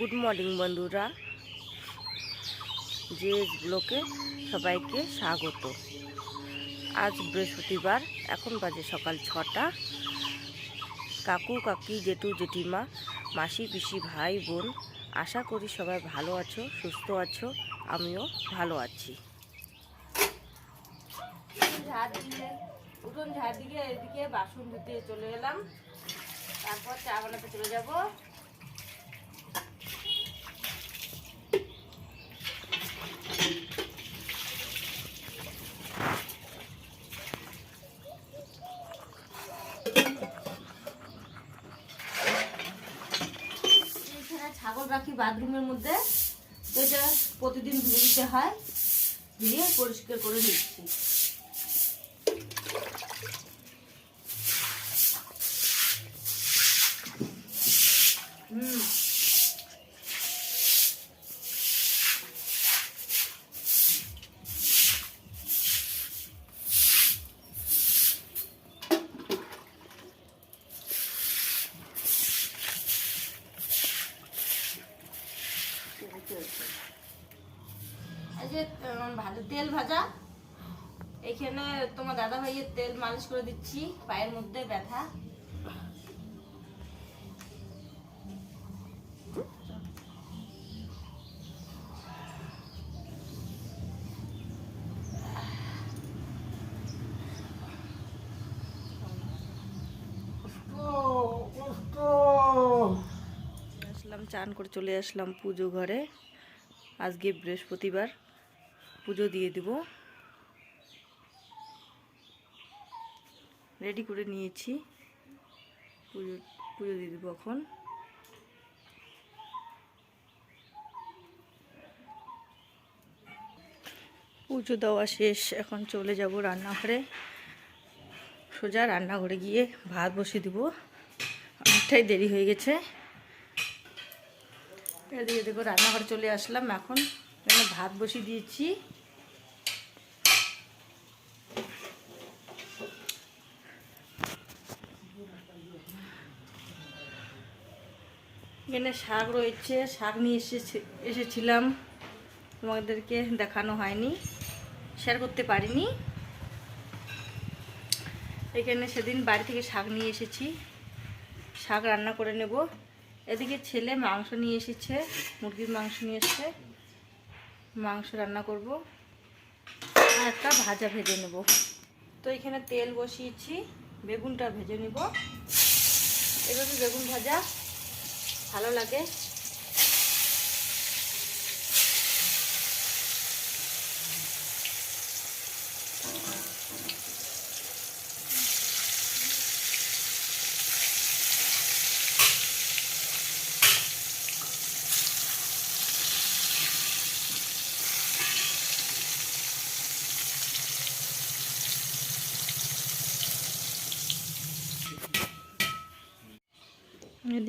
Good morning বন্ধুরা। যে ব্লকে সবাইকে স্বাগত। আজ বৃহস্পতিবার, এখন বাজে সকাল ছটা। কাকু, কাকি, জেঠু, জেঠিমা, মাসি, পিসি, ভাই, বোন, আশা করি সবাই ভালো আছো, সুস্থ আছো, আমিও ভালো আছি। ঝাড় উঠোন ঝাড় দিকে এদিকে বাসন ধুতে চলে এলাম। তারপর চা বানাতে চলে যাব এখানে ছাগল রাখি বাথরুমের মধ্যে। তো এটা প্রতিদিন ধুয়ে দিতে হয়। ধুয়ে পরিষ্কার করে নিচ্ছি হুম এই যে তেল ভাজা, এখানে তোমার দাদা ভাইয়ের তেল মালিশ করে দিচ্ছি, পায়ের মধ্যে ব্যথা। চান করে চলে আসলাম পুজো ঘরে। আজকে বৃহস্পতিবার। পুজো দিয়ে দিব। রেডি করে নিয়েছি। পুজো পুজো দিয়ে দেবো এখন। পুজো দেওয়া শেষ, এখন চলে যাব রান্নাঘরে। সোজা রান্নাঘরে গিয়ে ভাত বসিয়ে দিব। অনেকটাই দেরি হয়ে গেছে। এদিকে দেখো রান্নাঘরে চলে আসলাম। এখন ভাত বসিয়ে দিয়েছি। এখানে শাক রয়েছে, শাক নিয়ে এসেছি, এসেছিলাম। তোমাদেরকে দেখানো হয়নি শেয়ার করতে পারিনি। এখানে সেদিন বাড়ি থেকে শাক নিয়ে এসেছি, শাক রান্না করে নেব। এদিকে ছেলে মাংস নিয়ে এসেছে, মুরগির মাংস নিয়ে এসেছে। মাংস রান্না করব, আর একটা ভাজা ভেজে নেব। তো এখানে তেল বসিয়েছি, বেগুনটা ভেজে নেব। এভাবে বেগুন ভাজা ভালো লাগে।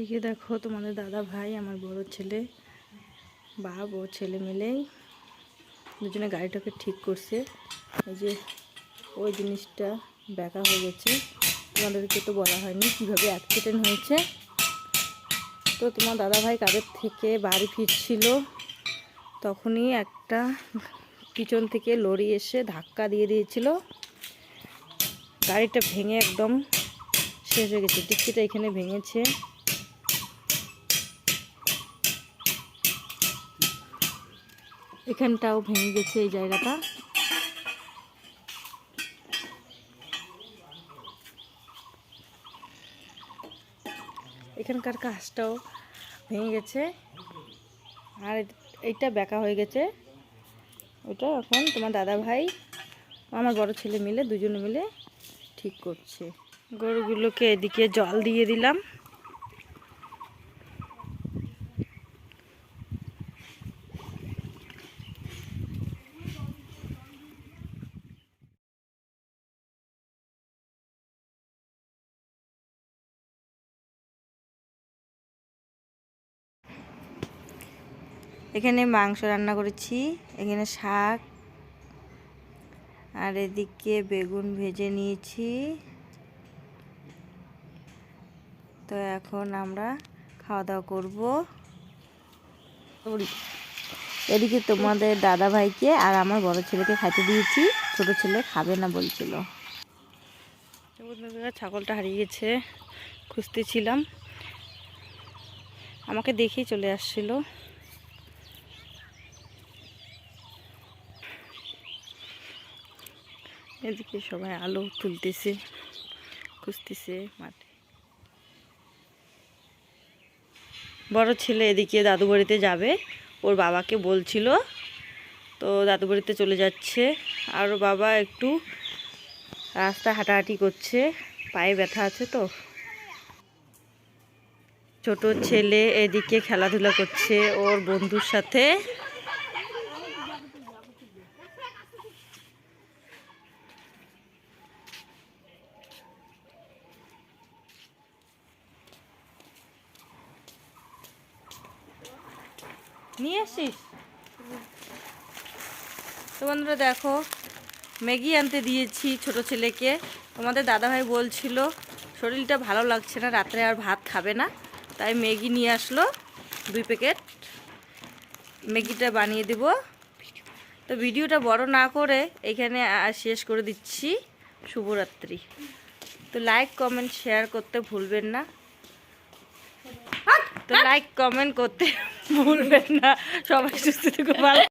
এদিকে দেখো তোমাদের দাদা ভাই, আমার বড় ছেলে, বাপ ও ছেলে মিলেই দুজনে গাড়িটাকে ঠিক করছে। এই যে ওই জিনিসটা ব্যাকা হয়ে গেছে। তোমাদেরকে তো বলা হয়নি কীভাবে অ্যাক্সিডেন্ট হয়েছে। তো তোমার দাদা ভাই কাদের থেকে বাড়ি ফিরছিল, তখনই একটা পিছন থেকে লরি এসে ধাক্কা দিয়ে দিয়েছিল। গাড়িটা ভেঙে একদম শেষ হয়ে গেছে, ডিক্কিটা এখানে ভেঙেছে। এখানটাও ভেঙে গেছে এই জায়গাটা। এখানকার কাজটাও ভেঙে গেছে। আর এইটা বেঁকা হয়ে গেছে। ওটা এখন তোমার দাদা ভাই আমার বড় ছেলে মিলে দুজনে মিলে ঠিক করছে। গরুগুলোকে এদিকে জল দিয়ে দিলাম। এখানে মাংস রান্না করেছি, এখানে শাক, আর এদিকে বেগুন ভেজে নিয়েছি। তো এখন আমরা খাওয়া দাওয়া করব। এদিকে তোমাদের দাদা ভাইকে আর আমার বড় ছেলেকে খাইতে দিয়েছি, ছোট ছেলে খাবে না বলছিল। ছাগলটা হারিয়ে গেছে খুঁজতেছিলাম আমাকে দেখেই চলে আসছিল। এদিকে সবাই আলো তুলতেছে, খুঁজতেছে মাঠে। বড় ছেলে এদিকে দাদু বাড়িতে যাবে, ওর বাবাকে বলছিল, তো দাদু বাড়িতে চলে যাচ্ছে, আর বাবা একটু রাস্তা হাঁটাহাঁটি করছে, পায়ে ব্যথা আছে তো। ছোট ছেলে এদিকে খেলাধুলা করছে, ওর বন্ধুর সাথে নিয়ে আসিস? তো বন্ধুরা দেখো, ম্যাগি আনতে দিয়েছি ছোট ছেলেকে। তোমাদের দাদাভাই বলছিল, শরীরটা ভালো লাগছে না, রাত্রে আর ভাত খাবে না। তাই ম্যাগি নিয়ে আসলো দুই প্যাকেট। ম্যাগিটা বানিয়ে দেব। তো ভিডিওটা বড় না করে এখানে শেষ করে দিচ্ছি। শুভরাত্রি। তো লাইক কমেন্ট শেয়ার করতে ভুলবেন না। তো লাইক কমেন্ট করতে ভুলবেন না। সবাই সুস্থ থেকে ভালো